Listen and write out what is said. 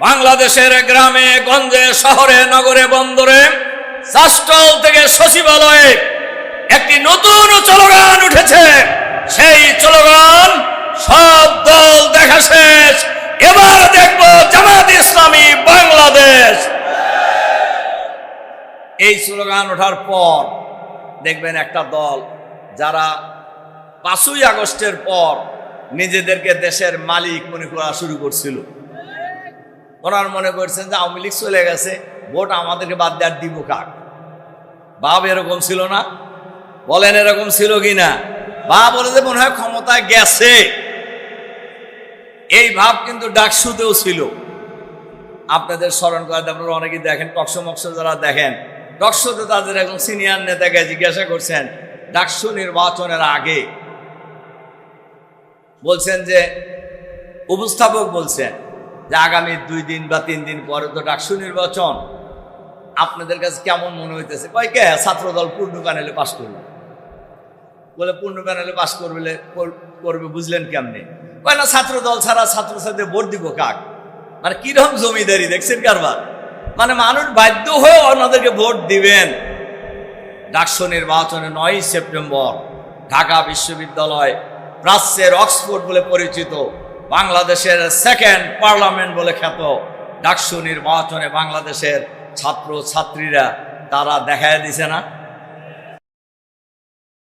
বাংলাদেশের গ্রামে, গঞ্জে, শহরে, নগরে, বন্দরে চাষটল থেকে সচিবালয়ে একটি নতুন স্লোগান উঠেছে। সেই স্লোগান সব দল দেখা শেষ। এবার দেখব জামাত ইসলামী বাংলাদেশ। এই স্লোগান ওঠার পর দেখবেন একটা দল যারা পাঁচই আগস্টের পর নিজেদেরকে দেশের মালিক মনে করা শুরু করছিল। ওনার মনে করছেন যে আওয়ামী লীগ চলে গেছে, ভোট আমাদেরকে বাদ দেওয়ার দিব কাক বাপ এরকম ছিল না? বলেন এরকম ছিল কি না বা বলে যে মনে হয় ক্ষমতা গেছে। এই ভাব কিন্তু ডাকসুতেও ছিল। আপনাদের স্মরণ করে আপনারা অনেকেই দেখেন, টকশো মকশো যারা দেখেন, টকশোতে তাদের একজন সিনিয়র নেতাকে জিজ্ঞাসা করছেন, ডাকসু নির্বাচনের আগে। বলছেন যে, উপস্থাপক বলছেন যে আগামী দুই দিন বা তিন দিন পরে তো ডাকসু নির্বাচন। আপনাদের কাছে কেমন মনে হইতেছে? কয় কে? ছাত্রদল পূর্ণ প্যানেলে পাশ করবে। বলে পূর্ণ প্যানেলে পাশ করবে করবে বুঝলেন কেমনে? কয় না ছাত্র দল ছাড়া ছাত্র ছাত্রী ভোট দিব কাক? মানে কীরকম জমিদারি, দেখছেন কারবার? মানে মানুষ বাধ্য হয়ে অন্যদেরকে ভোট দিবেন। ডাকসু নির্বাচনে নয় সেপ্টেম্বর ঢাকা বিশ্ববিদ্যালয় প্রাচ্যের অক্সফোর্ড বলে পরিচিত। বাংলাদেশের সেকেন্ড পার্লামেন্ট বলে খ্যাত। ডাকসু নির্বাচনে বাংলাদেশের ছাত্র ছাত্রীরা তারা দেখায় দিছে না।